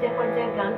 যে পর্যায়ে গান